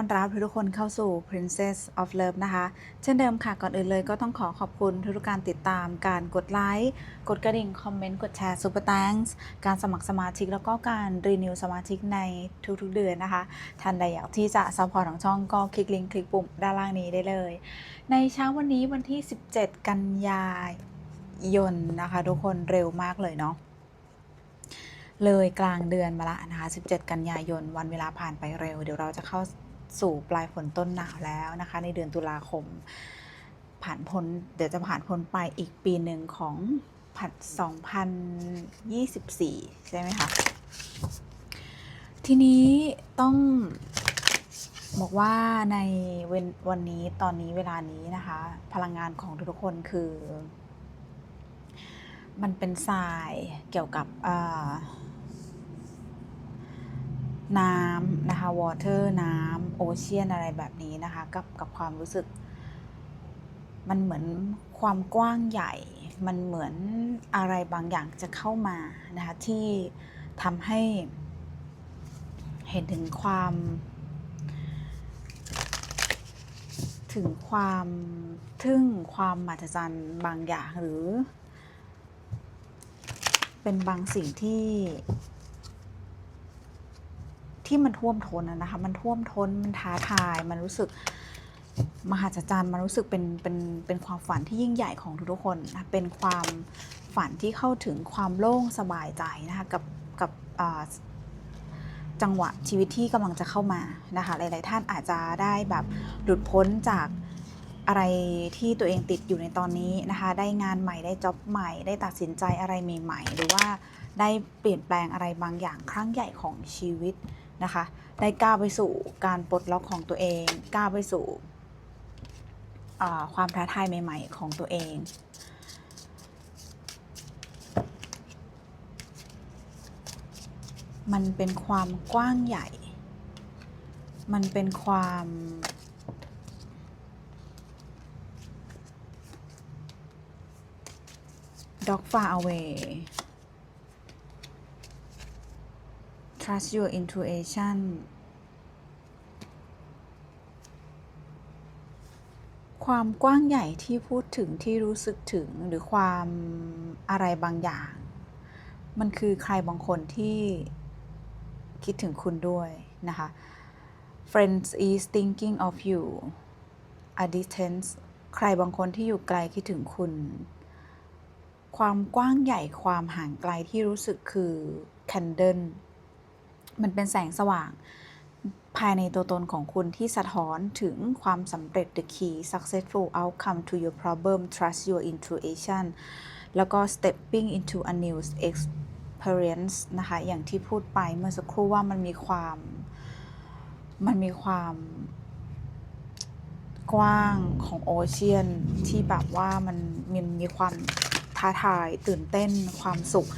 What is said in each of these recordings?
อนรับทุกคนเข้าสู่ Princess of Love นะคะ เช่นเดิมค่ะ ก่อนอื่นเลยก็ต้องขอขอบคุณทุกการติดตาม การกดไลค์ กดกระดิ่ง คอมเมนต์ กดแชร์ Super Thanks การสมัครสมาชิก แล้วก็การรีนิวสมาชิกในทุกๆเดือนนะคะ ท่านใดอยากที่จะซัพพอร์ตของช่องก็คลิกลิงก์คลิกปุ่มด้านล่างนี้ได้เลย ในเช้าวันนี้วันที่ 17 กันยายนนะคะ ทุกคนเร็วมากเลยเนาะเลยกลางเดือนมาละนะคะ 17 กันยายน วันเวลาผ่านไปเร็ว เดี๋ยวเราจะเข้า สู่ปลายฝนต้นหนาวแล้วนะคะ ในเดือนตุลาคม ผ่านพ้นเดี๋ยวจะผ่านพ้นไปอีกปีหนึ่งของผัด 2024 ใช่ไหมคะ ทีนี้ต้องบอกว่าในว,วันนี้ตอนนี้เวลานี้นะคะ พลังงานของทุกคนคือ มันเป็นทรายเกี่ยวกับ น้ำนะคะ water น้ำโอเชียนอะไรแบบนี้นะคะ กับกับความรู้สึก มันเหมือนความกว้างใหญ่ มันเหมือนอะไรบางอย่างจะเข้ามานะคะ ที่ทำให้ เห็นถึงความ ถึงความทึ่งความมหัศจรรย์บางอย่างหรือ เป็นบางสิ่งที่ ที่มันท่วมท้นนะคะ มันท่วมท้นมันท้าทาย มันรู้สึกมหัศจรรย์มันรู้สึกเป็นเป็นเป็นความฝันที่ยิ่งใหญ่ของทุกๆคนนะเป็นความฝันที่เข้าถึงความโล่งสบายใจนะคะกับกับจังหวะชีวิตที่กำลังจะเข้ามานะคะหลาย ๆ ท่านอาจจะได้แบบหลุดพ้นจากอะไรที่ตัวเองติดอยู่ในตอนนี้นะคะ ได้งานใหม่ได้จ็อบใหม่ ได้ตัดสินใจอะไรใหม่ ๆ หรือว่าได้เปลี่ยนแปลงอะไรบางอย่างครั้งใหญ่ของชีวิต นะคะได้ก้าวไปสู่การปลดล็อกของตัวเองก้าวไปสู่ความท้าทายใหม่ ๆ ของตัวเองมันเป็นความกว้างใหญ่ มันเป็นความ dog far away trust your intuition ความกว้างใหญ่ที่พูดถึงที่รู้สึกถึงหรือความอะไรบางอย่าง มันคือใครบางคนที่คิดถึงคุณด้วยนะคะ friends is thinking of you a distance ใครบางคนที่อยู่ไกลคิดถึงคุณ ความกว้างใหญ่ความห่างไกลที่รู้สึกคือ candle มันเป็นแสงสว่าง ภายในตัวตนของคุณที่สะท้อนถึงความสำเร็จ the key successful outcome to your problem trust your intuition แล้วก็ stepping into a new experience นะคะ อย่างที่พูดไปเมื่อสักครู่ว่ามันมีความ มันมีความกว้างของโอเชียนที่แบบว่ามันมันมีความท้าทายตื่นเต้นความสุข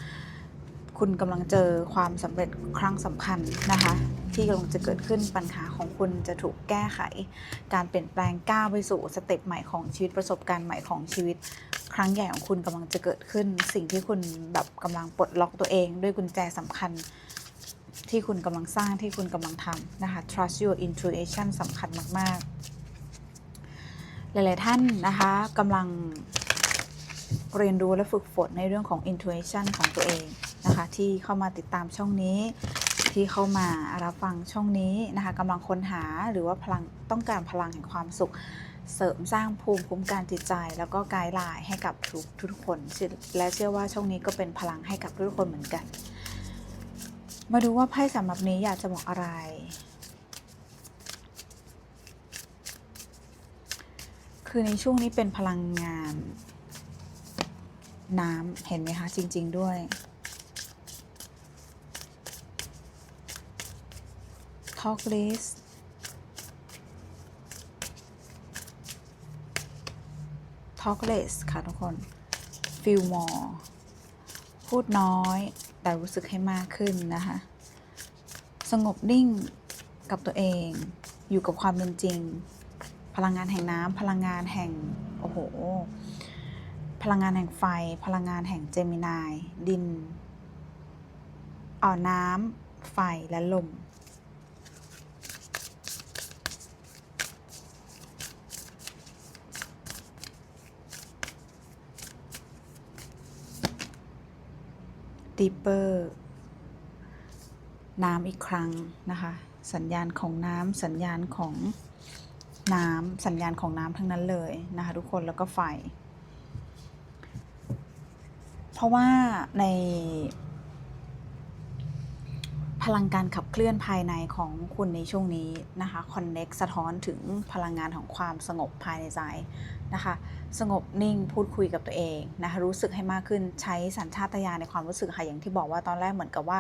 คุณกำลังเจอความสำเร็จครั้งสำคัญนะคะ ที่กำลังจะเกิดขึ้นปัญหาของคุณจะถูกแก้ไข การเปลี่ยนแปลงก้าวไปสู่สเต็ปใหม่ของชีวิตประสบการณ์ใหม่ของชีวิต ครั้งใหญ่ของคุณกำลังจะเกิดขึ้น สิ่งที่คุณแบบกำลังปลดล็อกตัวเอง ด้วยกุญแจสำคัญที่คุณกำลังสร้างที่คุณกำลังทำนะคะ trust your intuition สำคัญมาก ๆ หลาย ๆ ท่านนะคะกำลังเรียนรู้และฝึกฝนในเรื่องของ intuition ของตัวเอง นะคะ ที่เข้ามาติดตามช่องนี้ ที่เข้ามารับฟังช่องนี้นะคะกำลังค้นหาหรือว่าพลังต้องการพลังแห่งความสุข เสริมสร้างภูมิคุ้มกันจิตใจ แล้วก็ไกด์ไลน์ให้กับทุกทุกคน และเชื่อว่าช่องนี้ก็เป็นพลังให้กับทุกคนเหมือนกัน มาดูว่าไพ่สำหรับนี้อยากจะบอกอะไรคือในช่วงนี้เป็นพลังงานน้ำเห็นไหมคะ จริง ๆ ด้วย Talk list Talk less ค่ะทุกคน Feel more พูดน้อยแต่รู้สึกให้มากขึ้นนะคะ สงบนิ่งกับตัวเอง อยู่กับความเป็นจริง พลังงานแห่งน้ำพลังงานแห่ง โอ้โห พลังงานแห่งไฟ พลังงานแห่งเจมินาย ดินอ่อน้ำไฟและลม deeper น้ำอีกครั้งนะคะ สัญญาณของน้ำสัญญาณของน้ำสัญญาณของน้ำทั้งนั้นเลยนะคะทุกคนแล้วก็ไฟ เพราะว่าในพลังการขับเคลื่อนภายในของคุณในช่วงนี้นะคะ connect สะท้อนถึงพลังงานของความสงบภายในใจนะคะ สงบนิ่งพูดคุยกับตัวเองนะคะรู้สึกให้มากขึ้นใช้สัญชาตญาณในความรู้สึกค่ะอย่างที่บอกว่าตอนแรกเหมือนกับว่า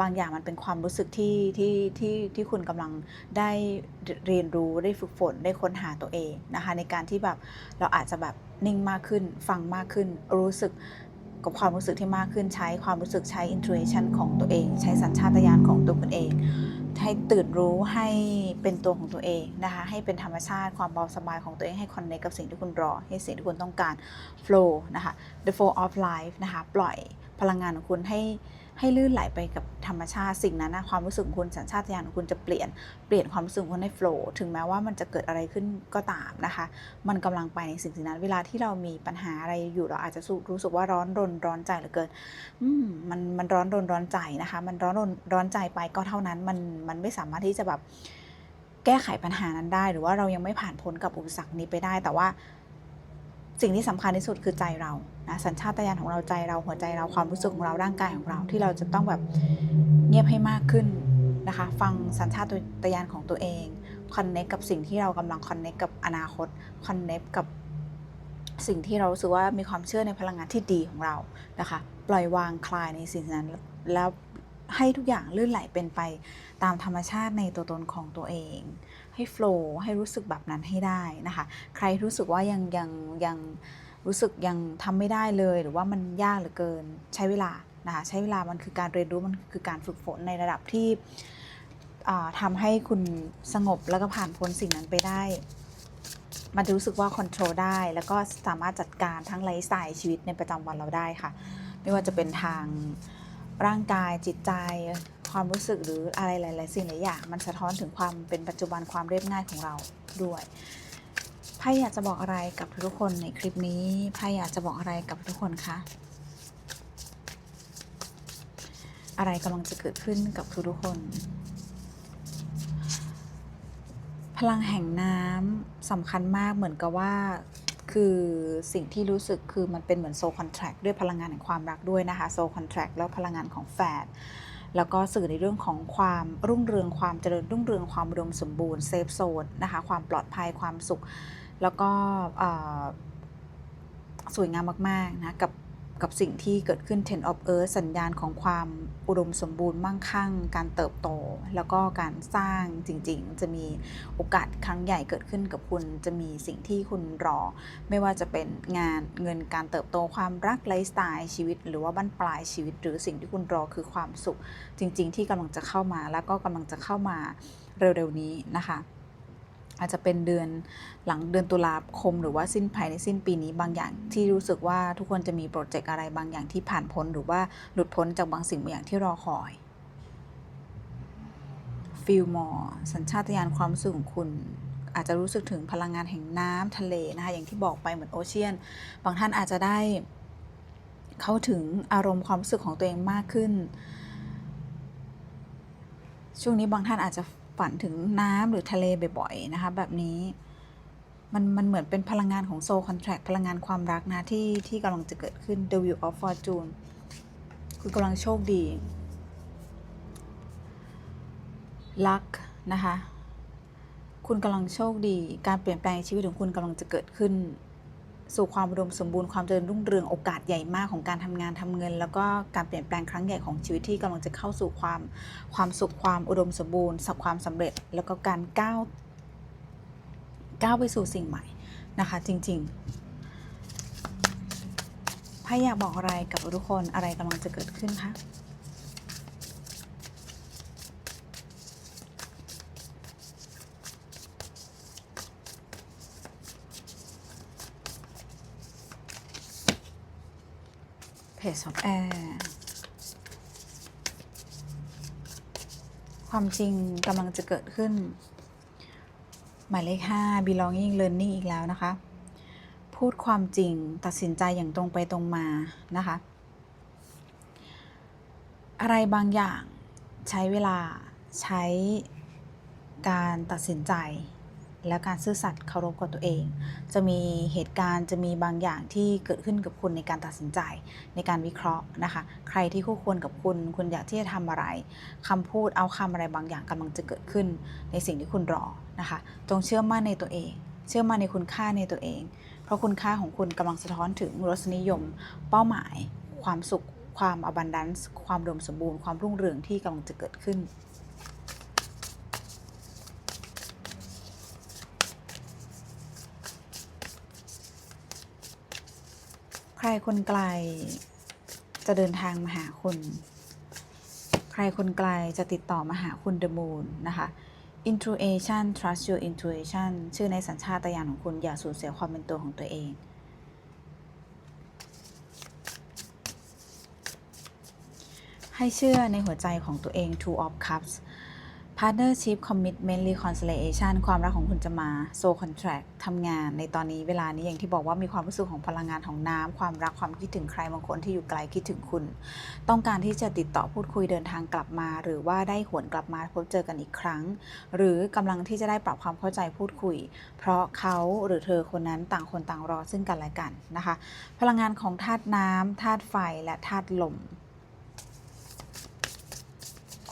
บางอย่างมันเป็นความรู้สึกที่ที่ที่ที่คุณกำลังได้เรียนรู้ได้ฝึกฝนได้ค้นหาตัวเองนะคะในการที่แบบเราอาจจะแบบนิ่งมากขึ้น ฟังมากขึ้น รู้สึกกับความรู้สึกที่มากขึ้นใช้ความรู้สึกใช้ intuition ของตัวเอง ใช้สัญชาตญาณของตัวคุณเอง ให้ตื่นรู้ให้เป็นตัวของตัวเองนะคะ ให้เป็นธรรมชาติความเบาสบายของตัวเองให้คอนเนคกับสิ่งที่คุณรอ ให้สิ่งที่คุณต้องการ flow นะคะ the flow of life นะคะ ปล่อยพลังงานของคุณให้ ให้ลื่นไหลไปกับธรรมชาติสิ่งนั้นนะความรู้สึกของคุณสัญชาตญาณของคุณจะเปลี่ยนเปลี่ยนความรู้สึกของคุณให้ flow ถึงแม้ว่ามันจะเกิดอะไรขึ้นก็ตามนะคะ มันกำลังไปในสิ่งสิ่งนั้น เวลาที่เรามีปัญหาอะไรอยู่เราอาจจะรู้สึกว่าร้อนรนร้อนใจเหลือเกินมมันมันร้อนรนร้อนใจนะคะ มันร้อนรนร้อนใจไปก็เท่านั้นมันมันไม่สามารถที่จะแบบแก้ไขปัญหานั้นได้ หรือว่าเรายังไม่ผ่านพ้นกับอุปสรรคนี้ไปได้ แต่ว่าสิ่งที่สำคัญที่สุดคือใจเรา นะสัญชาตญาณของเราใจเราหัวใจเราความรู้สึกของเราร่างกายของเราที่เราจะต้องแบบเงียบให้มากขึ้นนะคะ ฟังสัญชาตญาณของตัวเองคอนเน c t กับสิ่งที่เรากำลังคอนเน c t กับอนาคตคอนเน c t กับสิ่งที่เรารู้สึกว่ามีความเชื่อในพลังงานที่ดีของเรานะคะ ปล่อยวางคลายในสิ่งนั้น แล้วให้ทุกอย่างลื่นไหลเป็นไปตามธรรมชาติในตัวตนของตัวเอง ให้โฟล์ให้รู้สึกแบบนั้นให้ได้นะคะ ใครรู้สึกว่ายังยังยัง รู้สึกยังทำไม่ได้เลย หรือว่ามันยากเหลือเกินใช้เวลานะคะใช้เวลามันคือการเรียนรู้มันคือการฝึกฝนในระดับที่อ่าทำให้คุณสงบแล้วก็ผ่านพ้นสิ่งนั้นไปได้ มันจะรู้สึกว่าค o n t r o l ได้ แล้วก็สามารถจัดการทั้งไลฟ์สไตล์ชีวิตในประจำวันเราได้ค่ะ ไม่ว่าจะเป็นทางร่างกายจิตใจความรู้สึกหรืออะไรหลาย ๆ สิ่งหลายอย่างมันสะท้อนถึงความเป็นปัจจุบันความเรียบง่ายของเราด้วย พ่อยากจะบอกอะไรกับทุกคนในคลิปนี้ไพ่อยากจะบอกอะไรกับทุกคนคะ อะไรกำลังจะเกิดขึ้นกับทุกคน พลังแห่งน้ำสำคัญมากเหมือนกับว่าคือสิ่งที่รู้สึกคือมันเป็นเหมือนโซคอนแท c t ด้วยพลังงานแห่งความรักด้วยนะคะโซคอนแท c t แล้วพลังงานของแฝดแล้วก็สื่อในเรื่องของความรุ่งเรืองความเจริญรุ่งเรืองความอุดมสมบูรณ์เซฟโซนนะคะความปลอดภัยความสุข แล้วก็สวยงามมากๆนะกับกับสิ่งที่เกิดขึ้น Ten of Earth สัญญาณของความอุดมสมบูรณ์มั่งคั่ง การเติบโต แล้วก็การสร้างจริงๆ จะมีโอกาสครั้งใหญ่เกิดขึ้นกับคุณ จะมีสิ่งที่คุณรอ ไม่ว่าจะเป็นงานเงินการเติบโตความรักไลฟ์สไตล์ชีวิต หรือว่าบั้นปลายชีวิต หรือสิ่งที่คุณรอคือความสุข จริง ๆ ที่กำลังจะเข้ามาแล้วก็กำลังจะเข้ามาเร็วๆนี้นะคะ อาจจะเป็นเดือนหลังเดือนตุลาคม หรือว่าสิ้นภายในสิ้นปีนี้บางอย่างที่รู้สึกว่าทุกคนจะมีโปรเจกต์อะไรบางอย่างที่ผ่านพ้นหรือว่าหลุดพ้นจากบางสิ่งบางอย่างที่รอคอยฟิลมอร์สัญชาตญาณความรู้สึกของคุณอาจจะรู้สึกถึงพลังงานแห่งน้ำทะเลนะคะอย่างที่บอกไปเหมือนโอเชียน บางท่านอาจจะได้เข้าถึงอารมณ์ความรู้สึกของตัวเองมากขึ้น ช่วงนี้บางท่านอาจจะ ฝันถึงน้ำหรือทะเลบ่อยๆนะคะ แบบนี้มันมันเหมือนเป็นพลังงานของโซลคอนแท c t พลังงานความรักนะที่ที่กำลังจะเกิดขึ้น The Wheel of Fortune คุณกำลังโชคดีลักนะคะ คุณกำลังโชคดี การเปลี่ยนแปลงชีวิตของคุณกำลังจะเกิดขึ้น สู่ความอุดมสมบูรณ์ความเจริญรุ่งเรืองโอกาสใหญ่มากของการทำงานทำเงิน แล้วก็การเปลี่ยนแปลงครั้งใหญ่ของชีวิตที่กำลังจะเข้าสู่ความความสุขความอุดมสมบูรณ์สับความสำเร็จ แล้วก็การก้าวก้าวไปสู่สิ่งใหม่นะคะ จริงๆไพ่อยากบอกอะไรกับทุกคนอะไรกำลังจะเกิดขึ้นคะ Page of Air ความจริงกำลังจะเกิดขึ้น หมายเลข 5 belonging learning อีกแล้วนะคะ พูดความจริงตัดสินใจอย่างตรงไปตรงมานะคะ อะไรบางอย่างใช้เวลาใช้การตัดสินใจ และการซื่อสัตย์เคารพกับตัวเอง จะมีเหตุการณ์จะมีบางอย่างที่เกิดขึ้นกับคุณในการตัดสินใจ ในการวิเคราะห์นะคะ ใครที่คู่ควรกับคุณ คุณอยากที่จะทำอะไรคำพูดเอาคำอะไรบางอย่างกำลังจะเกิดขึ้น ในสิ่งที่คุณรอนะคะ จงเชื่อมั่นในตัวเอง เชื่อมั่นในคุณค่าในตัวเอง เพราะคุณค่าของคุณกำลังสะท้อนถึงรสนิยม เป้าหมาย ความสุข ความ abundance ความรวมสมบูรณ์ความรุ่งเรืองที่กำลังจะเกิดขึ้น รคนไกล จะเดินทางมาหาคุณ ใครคนไกลจะติดต่อมาหาคุณ The Moon นะคะ Intuition Trust Your Intuition ชื่อในสัญชาตญาณของคุณอย่าสูญเสียความเป็นตัวของตัวเองให้เชื่อในหัวใจของตัวเอง Two of Cups Partnership Commitment Reconciliation ความรักของคุณจะมา Soul Contract ทำงานในตอนนี้เวลานี้อย่างที่บอกว่ามีความรู้สึกของพลังงานของน้ำความรักความคิดถึงใครบางคนที่อยู่ไกลคิดถึงคุณ ต้องการที่จะติดต่อพูดคุยเดินทางกลับมา หรือว่าได้หวนกลับมาพบเจอกันอีกครั้ง หรือกำลังที่จะได้ปรับความเข้าใจพูดคุย เพราะเขาหรือเธอคนนั้นต่างคนต่างรอซึ่งกันและกันนะคะ พลังงานของธาตุน้ำธาตุไฟและธาตุลม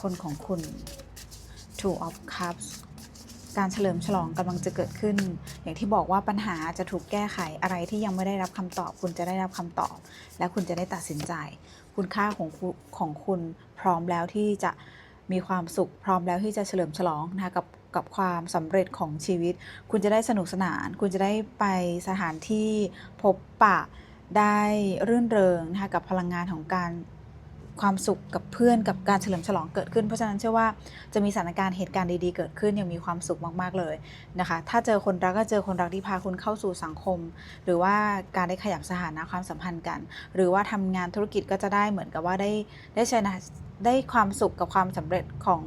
คนของคุณ Two of Cups การเฉลิมฉลองกำลังจะเกิดขึ้น อย่างที่บอกว่าปัญหาจะถูกแก้ไขอะไรที่ยังไม่ได้รับคำตอบ คุณจะได้รับคำตอบ และคุณจะได้ตัดสินใจ คุณค่าของของคุณพร้อมแล้วที่จะมีความสุขพร้อมแล้วที่จะเฉลิมฉลองนะคะกับกับความสำเร็จของชีวิต คุณจะได้สนุกสนาน คุณจะได้ไปสถานที่พบปะได้รื่นเริงนะคะกับพลังงานของการ ความสุขกับเพื่อนกับการเฉลิมฉลองเกิดขึ้น เพราะฉะนั้นเชื่อว่าจะมีสถานการณ์เหตุการณ์ดีๆเกิดขึ้นอย่างมีความสุขมากๆเลยนะคะ ถ้าเจอคนรักก็เจอคนรักที่พาคุณเข้าสู่สังคม หรือว่าการได้ขยับสถานะความสัมพันธ์กัน หรือว่าทำงานธุรกิจก็จะได้เหมือนกับว่าได้ได้ชนะได้ความสุขกับความสำเร็จของ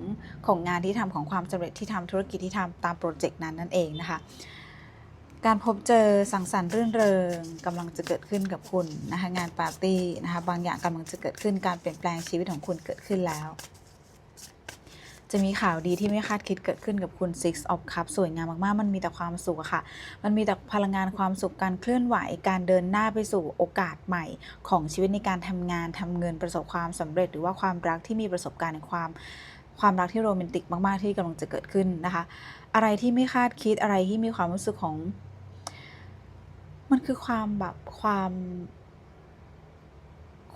ของงานที่ทำของความสำเร็จที่ทำธุรกิจที่ทำตามโปรเจกต์นั้นนั่นเองนะคะ การพบเจอสังสรรค์รื่นเริงกำลังจะเกิดขึ้นกับคุณนะคะงานปาร์ตี้นะคะบางอย่างกำลังจะเกิดขึ้นการเปลี่ยนแปลงชีวิตของคุณเกิดขึ้นแล้ว จะมีข่าวดีที่ไม่คาดคิดเกิดขึ้นกับคุณ Six of Cups สวยงามมากๆ มันมีแต่ความสุขค่ะ มันมีแต่พลังงานความสุขการเคลื่อนไหวการเดินหน้าไปสู่โอกาสใหม่ของชีวิตในการทำงานทำเงินประสบความสำเร็จ หรือว่าความรักที่มีประสบการณ์ในความความรักที่โรแมนติกมาก ๆ ที่กำลังจะเกิดขึ้นนะคะ อะไรที่ไม่คาดคิดอะไรที่มีความรู้สึกของ มันคือความแบบความ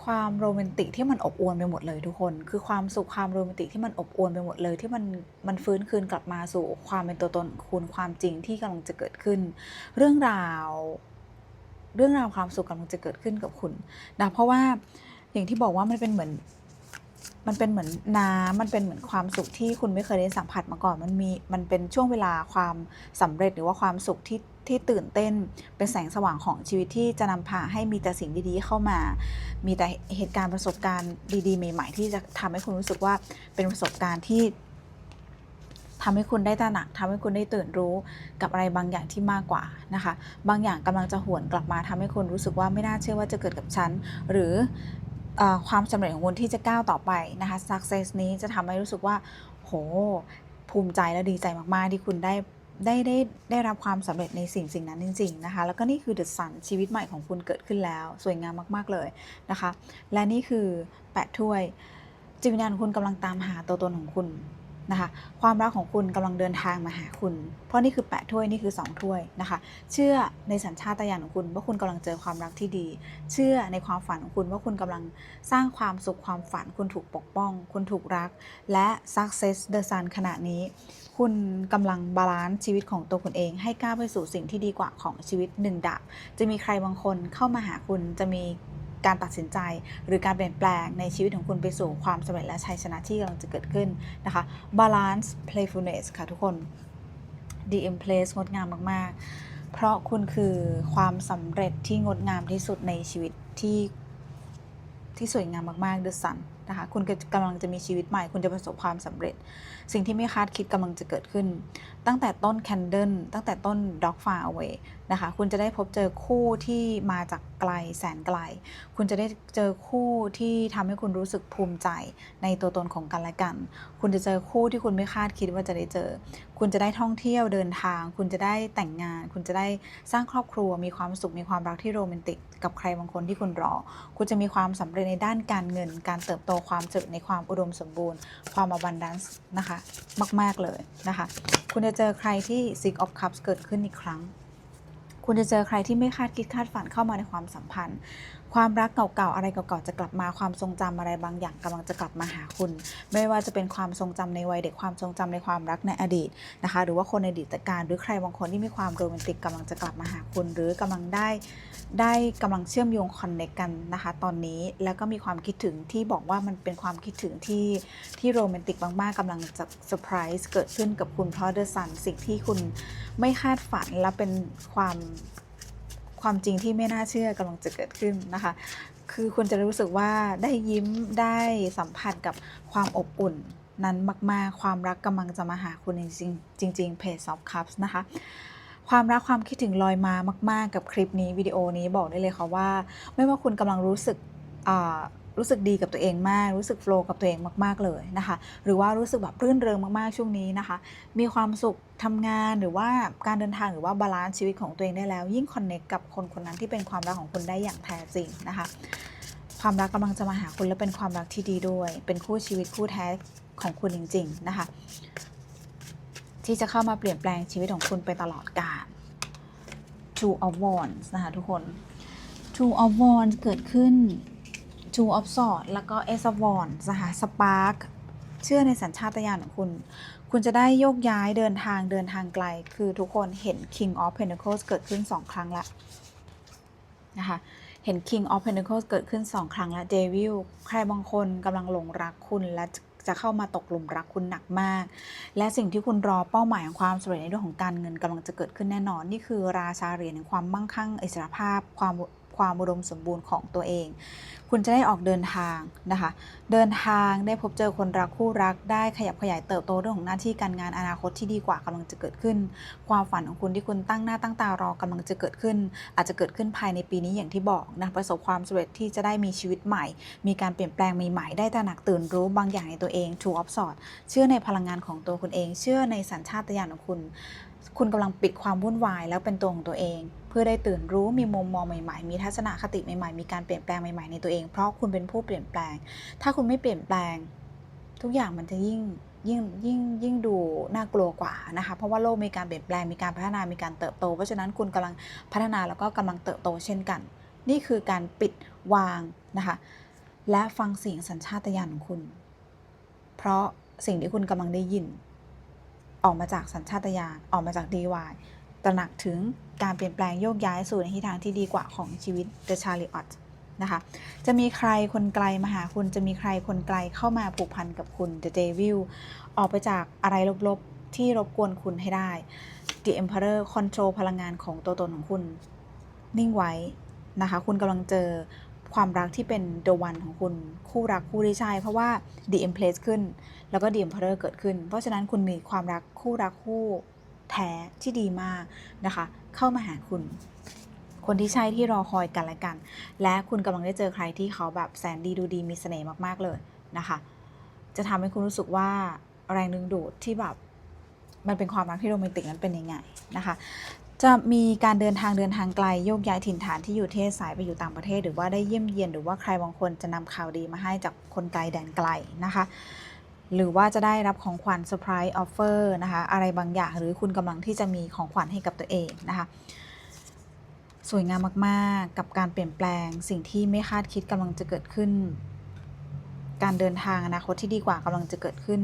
ความโรแมนติกที่มันอบอวลไปหมดเลยทุกคน คือความสุขความโรแมนติกที่มันอบอวลไปหมดเลยที่มันมันฟื้นคืนกลับมาสู่ความเป็นตัวตนคุณความจริงที่กำลังจะเกิดขึ้น เรื่องราว เรื่องราวความสุขกำลังจะเกิดขึ้นกับคุณนะเพราะว่าอย่างที่บอกว่ามันเป็นเหมือน มันเป็นเหมือนน้ำมันเป็นเหมือนความสุขที่คุณไม่เคยได้สัมผัสมาก่อน มันมี มันเป็นช่วงเวลาความสำเร็จหรือว่าความสุขที่ที่ตื่นเต้น เป็นแสงสว่างของชีวิตที่จะนำพาให้มีแต่สิ่งดีๆ เข้ามา มีแต่เหตุการณ์ประสบการณ์ดีๆ ใหม่ ๆ ที่จะทำให้คุณรู้สึกว่าเป็นประสบการณ์ที่ทำให้คุณได้ตระหนักทำให้คุณได้ตื่นรู้กับอะไรบางอย่างที่มากกว่านะคะ บางอย่างกำลังจะหวนกลับมาทำให้คุณรู้สึกว่าไม่น่าเชื่อว่าจะเกิดกับฉัน หรือ ความสำเร็จของคุณที่จะก้าวต่อไปนะคะ success นี้จะทำให้รู้สึกว่า โห ภูมิใจและดีใจมาก ๆ ที่คุณได้ได้ได้ได้รับความสำเร็จในสิ่งสิ่งนั้นจริง ๆ นะคะ แล้วก็นี่คือเดอะสันชีวิตใหม่ของคุณเกิดขึ้นแล้ว สวยงามมาก ๆ เลยนะคะ และนี่คือแปดถ้วยจิตวิญญาณคุณกำลังตามหาตัวตนของคุณ นะคะความรักของคุณกำลังเดินทางมาหาคุณ เพราะนี่คือแปดถ้วยนี่คือสองถ้วยนะคะ เชื่อในสัญชาตญาณของคุณว่าคุณกำลังเจอความรักที่ดี เชื่อในความฝันของคุณว่าคุณกำลังสร้างความสุขความฝัน คุณถูกปกป้อง คุณถูกรัก และ success the sun ขณะนี้ คุณกำลังบาลานซ์ชีวิตของตัวคุณเอง ให้ก้าวไปสู่สิ่งที่ดีกว่าของชีวิตหนึ่งดาบจะมีใครบางคนเข้ามาหาคุณจะมี การตัดสินใจ หรือการเปลี่ยนแปลงในชีวิตของคุณไปสู่ความสำเร็จและชัยชนะที่กำลังจะเกิดขึ้นนะคะ balance playfulness ค่ะทุกคน DM place งดงามมาก ๆ เพราะคุณคือความสำเร็จที่งดงามที่สุดในชีวิตที่ที่สวยงามมาก ๆ The Sun นะคะ คุณกำลังจะมีชีวิตใหม่ คุณจะประสบความสำเร็จ สิ่งที่ไม่คาดคิดกำลังจะเกิดขึ้น ตั้งแต่ต้น Candle ตั้งแต่ต้น Dog Far Away นะคะ คุณจะได้พบเจอคู่ที่มาจากไกลแสนไกล คุณจะได้เจอคู่ที่ทำให้คุณรู้สึกภูมิใจในตัวตนของกันและกัน คุณจะเจอคู่ที่คุณไม่คาดคิดว่าจะได้เจอ คุณจะได้ท่องเที่ยวเดินทาง คุณจะได้แต่งงาน คุณจะได้สร้างครอบครัว มีความสุข มีความรักที่โรแมนติก กับใครบางคนที่คุณรอ คุณจะมีความสำเร็จในด้านการเงิน การเติบโตความสุขในความอุดมสมบูรณ์ ความอบันดันส์นะคะมากๆเลยนะคะ คุณจะเจอใครที่ซิกออฟคัพเกิดขึ้นอีกครั้ง คุณจะเจอใครที่ไม่คาดคิดคาดฝันเข้ามาในความสัมพันธ์ ความรักเก่าๆอะไรเก่าๆจะกลับมาความทรงจำอะไรบางอย่างกำลังจะกลับมาหาคุณ ไม่ว่าจะเป็นความทรงจำในวัยเด็กความทรงจำในความรักในอดีตนะคะ หรือว่าคนในอดีตการหรือใครบางคนที่มีความโรแมนติกกำลังจะกลับมาหาคุณ หรือกำลังได้ได้กำลังเชื่อมโยงคอนเนคกันนะคะ ตอนนี้แล้วก็มีความคิดถึงที่บอกว่ามันเป็นความคิดถึงที่ที่โรแมนติกมากๆกำลังจะเซอร์ไพรส์เกิดขึ้นกับคุณเพราะเดอะซันสิ่งที่คุณไม่คาดฝันและเป็นความ ความจริงที่ไม่น่าเชื่อกำลังจะเกิดขึ้นนะคะ คือคุณจะรู้สึกว่าได้ยิ้มได้สัมผัสกับความอบอุ่นนั้นมาก ๆ ความรักกำลังจะมาหาคุณจริงๆจริงๆ Page of Cups นะคะ ความรักความคิดถึงลอยมามาก ๆ กับคลิปนี้วิดีโอนี้บอกได้เลยค่ะว่า ไม่ว่าคุณกำลังรู้สึกอ่า รู้สึกดีกับตัวเองมาก รู้สึกโฟล์กับตัวเองมาก ๆ เลยนะคะ หรือว่ารู้สึกแบบรื่นเริงมาก ๆ ช่วงนี้นะคะ มีความสุขทำงานหรือว่าการเดินทางหรือว่าบาลานซ์ชีวิตของตัวเองได้แล้ว ยิ่งคอนเน c t กับคนคนนั้นที่เป็นความรักของคุณได้อย่างแท้จริงนะคะ ความรักกำลังจะมาหาคุณและเป็นความรักที่ดีด้วย เป็นคู่ชีวิตคู่แท้ของคุณจริง ๆ นะคะ ที่จะเข้ามาเปลี่ยนแปลงชีวิตของคุณไปตลอดกาล Two of Wands นะคะทุกคน Two of Wands เกิดขึ้น Two of Swords แล้วก็ Ace of Wands นะคะ Spark เชื่อในสัญชาตญาณของคุณ คุณจะได้โยกย้ายเดินทางเดินทางไกล คือทุกคนเห็น King of Pentacles เกิดขึ้น 2 ครั้งละนะคะ เห็น King of Pentacles เกิดขึ้น 2 ครั้งล้ว Devil ใครบางคนกำลังหลงรักคุณและจะเข้ามาตกหลุมรักคุณหนักมาก และสิ่งที่คุณรอเป้าหมายของความสำเร็จในเรื่องของการเงินกำลังจะเกิดขึ้นแน่นอน นี่คือราชาเหรียญแห่งความมั่งคั่งอิสรภาพ ความ ความอุดมสมบูรณ์ของตัวเอง คุณจะได้ออกเดินทางนะคะ เดินทางได้พบเจอคนรักคู่รัก ได้ขยับขยายเติบโตเรื่องของหน้าที่การงานอนาคตที่ดีกว่ากำลังจะเกิดขึ้น ความฝันของคุณที่คุณตั้งหน้าตั้งตารอกำลังจะเกิดขึ้น อาจจะเกิดขึ้นภายในปีนี้อย่างที่บอกนะประสบความสำเร็จที่จะได้มีชีวิตใหม่ มีการเปลี่ยนแปลงใหม่ๆได้ตระหนักตื่นรู้บางอย่างในตัวเอง Two of Swords เชื่อในพลังงานของตัวคุณเอง เชื่อในสัญชาตญาณของคุณ คุณกำลังปิดความวุ่นวายแล้วเป็นตัวของตัวเอง เพื่อได้ตื่นรู้มีมุมมองใหม่ๆ มีทัศนคติใหม่ๆ มีการเปลี่ยนแปลงใหม่ๆในตัวเอง เพราะคุณเป็นผู้เปลี่ยนแปลง ถ้าคุณไม่เปลี่ยนแปลง ทุกอย่างมันจะยิ่งยิ่งยิ่งยิ่งดูน่ากลัวกว่านะคะเพราะว่าโลกมีการเปลี่ยนแปลงมีการพัฒนามีการเติบโต เพราะฉะนั้นคุณกำลังพัฒนาแล้วก็กำลังเติบโตเช่นกัน นี่คือการปิดวางนะคะและฟังเสียงสัญชาตญาณของคุณ เพราะสิ่งที่คุณกำลังได้ยิน ออกมาจากสัญชาตญาณออกมาจาก DY ตระหนักถึงการเปลี่ยนแปลงโยกย้ายสู่ในทิศทางที่ดีกว่าของชีวิต The Chariot นะคะ จะมีใครคนไกลมาหาคุณ จะมีใครคนไกลเข้ามาผูกพันกับคุณ The Devil ออกไปจากอะไรลบๆ ที่รบกวนคุณให้ได้ The Emperor Control พลังงานของตัวตนของคุณ นิ่งไว้นะคะ คุณกำลังเจอ ความรักที่เป็น The One ของคุณคู่รักคู่ที่ใช่เพราะว่า The Empress ขึ้น แล้วก็ The Emperor เกิดขึ้น เพราะฉะนั้นคุณมีความรักคู่รักคู่แท้ที่ดีมากนะคะ เข้ามาหาคุณ คนที่ใช่ที่รอคอยกันและกัน และคุณกำลังได้เจอใครที่เขาแบบแสนดีดูดีมีเสน่ห์มากๆเลยนะคะ จะทำให้คุณรู้สึกว่าแรงดึงดูดที่แบบมันเป็นความรักที่โรแมนติกนั้นเป็นยังไงนะคะ จะมีการเดินทางเดินทางไกลโยกย้ายถิ่นฐานที่อยู่เทศสายไปอยู่ต่างประเทศ หรือว่าได้เยี่ยมเยียนหรือว่าใครบางคนจะนำข่าวดีมาให้จากคนไกลแดนไกลนะคะ หรือว่าจะได้รับของขวัญเซอร์ไพรส์ออฟเฟอร์นะคะอะไรบางอย่างหรือคุณกำลังที่จะมีของขวัญให้กับตัวเองนะคะสวยงามมากๆ กับการเปลี่ยนแปลงสิ่งที่ไม่คาดคิดกำลังจะเกิดขึ้น การเดินทางอนาคตที่ดีกว่ากำลังจะเกิดขึ้น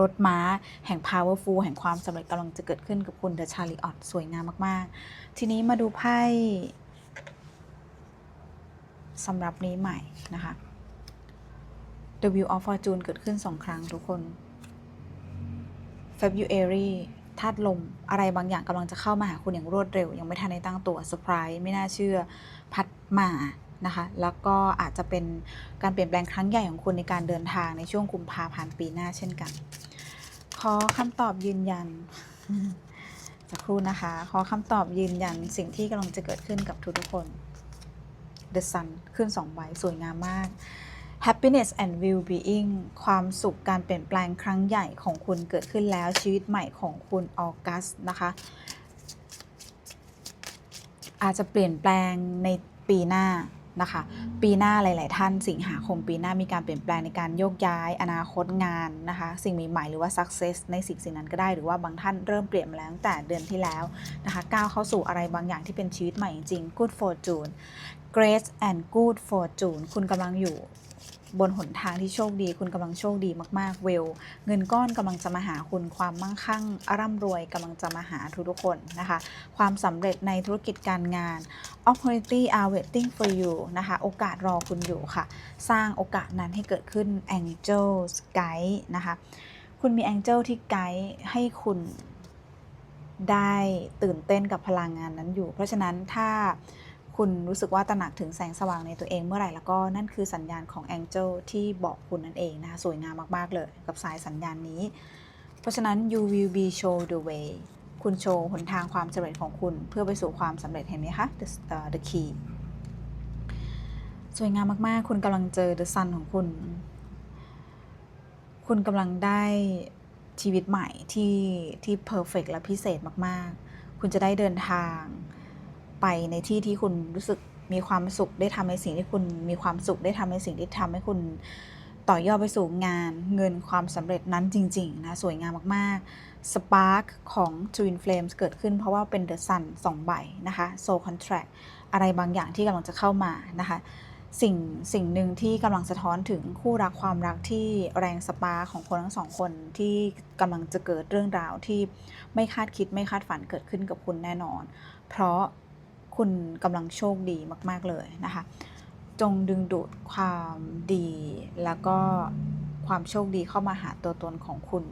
รถม้า แห่ง powerful แห่งความสำเร็จกำลังจะเกิดขึ้นกับคุณ The Chariot สวยงามมาก ๆ ทีนี้มาดูไพ่สำหรับนี้ใหม่นะคะ The Wheel of Fortune เกิดขึ้นสองครั้งทุกคน February ธาตุลม อะไรบางอย่างกำลังจะเข้ามาหาคุณอย่างรวดเร็ว ยังไม่ทันได้ตั้งตัวเซอร์ไพรส์ไม่น่าเชื่อพัดมานะคะ แล้วก็อาจจะเป็นการเปลี่ยนแปลงครั้งใหญ่ของคุณในการเดินทางในช่วงกุมภาพันธ์ปีหน้าเช่นกัน ขอคำตอบยืนยันสักครู่นะคะ ขอคำตอบยืนยันสิ่งที่กำลังจะเกิดขึ้นกับทุกๆคน The Sun ขึ้น2ใบสวยงามมาก Happiness and Well-being ความสุขการเปลี่ยนแปลงครั้งใหญ่ของคุณเกิดขึ้นแล้วชีวิตใหม่ของคุณออกัสนะคะ อาจจะเปลี่ยนแปลงในปีหน้า นะคะ ปีหน้าหลาย ๆ ท่านสิงหาคมปีหน้ามีการเปลี่ยนแปลงในการโยกย้าย อนาคตงานนะคะ สิ่งใหม่ๆหรือว่า success ในสิ่งสิ่งนั้นก็ได้หรือว่าบางท่านเริ่มเปลี่ยนมาแล้วตั้งแต่เดือนที่แล้วนะคะก้าวเข้าสู่อะไรบางอย่างที่เป็นชีวิตใหม่จริง good fortune grace and good fortune คุณกำลังอยู่ บนหนทางที่โชคดี คุณกำลังโชคดีมากๆ เวล เงินก้อนกำลังจะมาหาคุณความมั่งคั่งร่ำรวยกำลังจะมาหาทุกๆคนนะคะ ความสำเร็จในธุรกิจการงาน opportunity are waiting for you นะคะ โอกาสรอคุณอยู่ค่ะ สร้างโอกาสนั้นให้เกิดขึ้น angels guide นะคะ คุณมี angel ที่ไกด์ให้คุณได้ตื่นเต้นกับพลังงานนั้นอยู่ เพราะฉะนั้นถ้า คุณรู้สึกว่าตระหนักถึงแสงสว่างในตัวเองเมื่อไหร่แล้วก็นั่นคือสัญญาณของ angel ที่บอกคุณนั่นเองนะคะสวยงามมากๆเลยกับสายสัญญาณนี้ เพราะฉะนั้น you will be show the way คุณโชว์หนทางความสำเร็จของคุณเพื่อไปสู่ความสำเร็จเห็นไหมคะ the, uh, the key สวยงามมากๆ คุณกำลังเจอ the sun ของคุณ คุณกำลังได้ชีวิตใหม่ที่ที่ perfect และพิเศษมากๆ คุณจะได้เดินทาง ไปในที่ที่คุณรู้สึกมีความสุขได้ทำในสิ่งที่คุณมีความสุขได้ทำในสิ่งที่ทำให้คุณต่อยอดไปสู่งานเงินความสำเร็จนั้นจริง ๆ นะ สวยงามมากๆ Spark ของ Twin Flames เกิดขึ้นเพราะว่าเป็น The Sun 2ใบนะคะ Soul Contract อะไรบางอย่างที่กำลังจะเข้ามานะคะสิ่งสิ่งหนึ่งที่กำลังสะท้อนถึงคู่รักความรักที่แรงสปาร์ของคนทั้งสองคนที่กำลังจะเกิดเรื่องราวที่ไม่คาดคิดไม่คาดฝันเกิดขึ้นกับคุณแน่นอน เพราะ คุณกำลังโชคดีมาก ๆ เลยนะคะ จงดึงดูดความดีแล้วก็ความโชคดีเข้ามาหาตัวตนของคุณ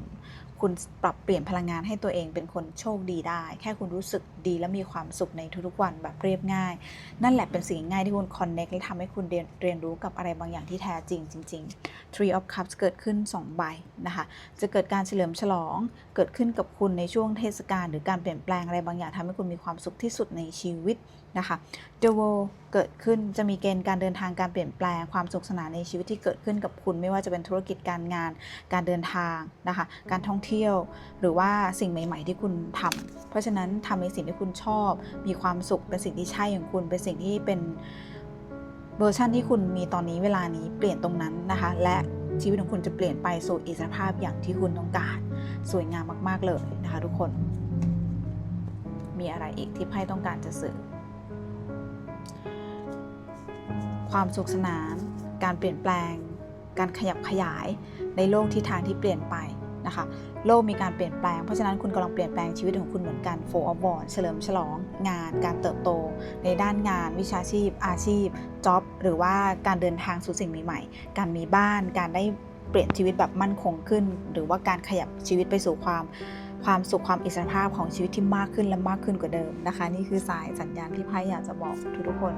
คุณปรับเปลี่ยนพลังงานให้ตัวเองเป็นคนโชคดีได้ แค่คุณรู้สึกดีและมีความสุขในทุกๆวันแบบเรียบง่าย นั่นแหละเป็นสิ่งง่ายที่คุณ connect และทำให้คุณเรียนเรียนรู้กับอะไรบางอย่างที่แท้จริงจริงๆ Three of Cups เกิดขึ้น 2 ใบนะคะจะเกิดการเฉลิมฉลองเกิดขึ้นกับคุณในช่วงเทศกาลหรือการเปลี่ยนแปลงอะไรบางอย่างทำให้คุณมีความสุขที่สุดในชีวิต นะคะ The World เกิดขึ้นจะมีเกณฑ์การเดินทางการเปลี่ยนแปลงความสุขสนานในชีวิตที่เกิดขึ้นกับคุณไม่ว่าจะเป็นธุรกิจการงาน การเดินทางนะคะการท่องเที่ยว หรือว่าสิ่งใหม่ ๆ ที่คุณทำเพราะฉะนั้นทำในสิ่งที่คุณชอบ มีความสุขเป็นสิ่งที่ใช่ของคุณเป็นสิ่งที่เป็นเวอร์ชันที่คุณมีตอนนี้เวลานี้เปลี่ยนตรงนั้นนะคะ และชีวิตของคุณจะเปลี่ยนไปสู่อิสรภาพอย่างที่คุณต้องการ สวยงามมาก ๆ เลยนะคะ ทุกคน มีอะไรอีกที่ไพ่ต้องการจะสื่อ ความสุขสนาน การเปลี่ยนแปลง การขยับขยายในโลกที่ทางที่เปลี่ยนไปนะคะโลกมีการเปลี่ยนแปลง เพราะฉะนั้นคุณกำลังเปลี่ยนแปลงชีวิตของคุณเหมือนกันโฟออฟบอร์เฉลิมฉลอง งาน การเติบโต ในด้านงาน วิชาชีพ อาชีพจ็อบหรือว่าการเดินทางสู่สิ่งใหม่ๆการมีบ้าน การได้เปลี่ยนชีวิตแบบมั่นคงขึ้น หรือว่าการขยับชีวิตไปสู่ความความสุขความอิสรภาพของชีวิตที่มากขึ้นและมากขึ้นกว่าเดิมนะคะ นี่คือสายสัญญาณที่ไพ่อยากจะบอกทุกๆคน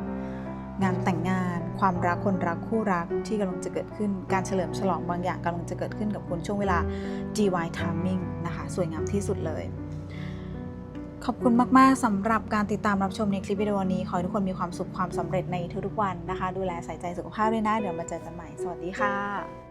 งานแต่งงาน ความรักคนรักคู่รักที่กำลังจะเกิดขึ้นการเฉลิมฉลองบางอย่างกำลังจะเกิดขึ้นกับคุณช่วงเวลา GY timing นะคะ สวยงามที่สุดเลย ขอบคุณมาก ๆสำหรับการติดตามรับชมในคลิปวิดีโอนี้ ขอให้ทุกคนมีความสุขความสำเร็จในทุกๆวันนะคะ ดูแลใส่ใจสุขภาพด้วยนะ เดี๋ยวมาเจอกันใหม่ สวัสดีค่ะ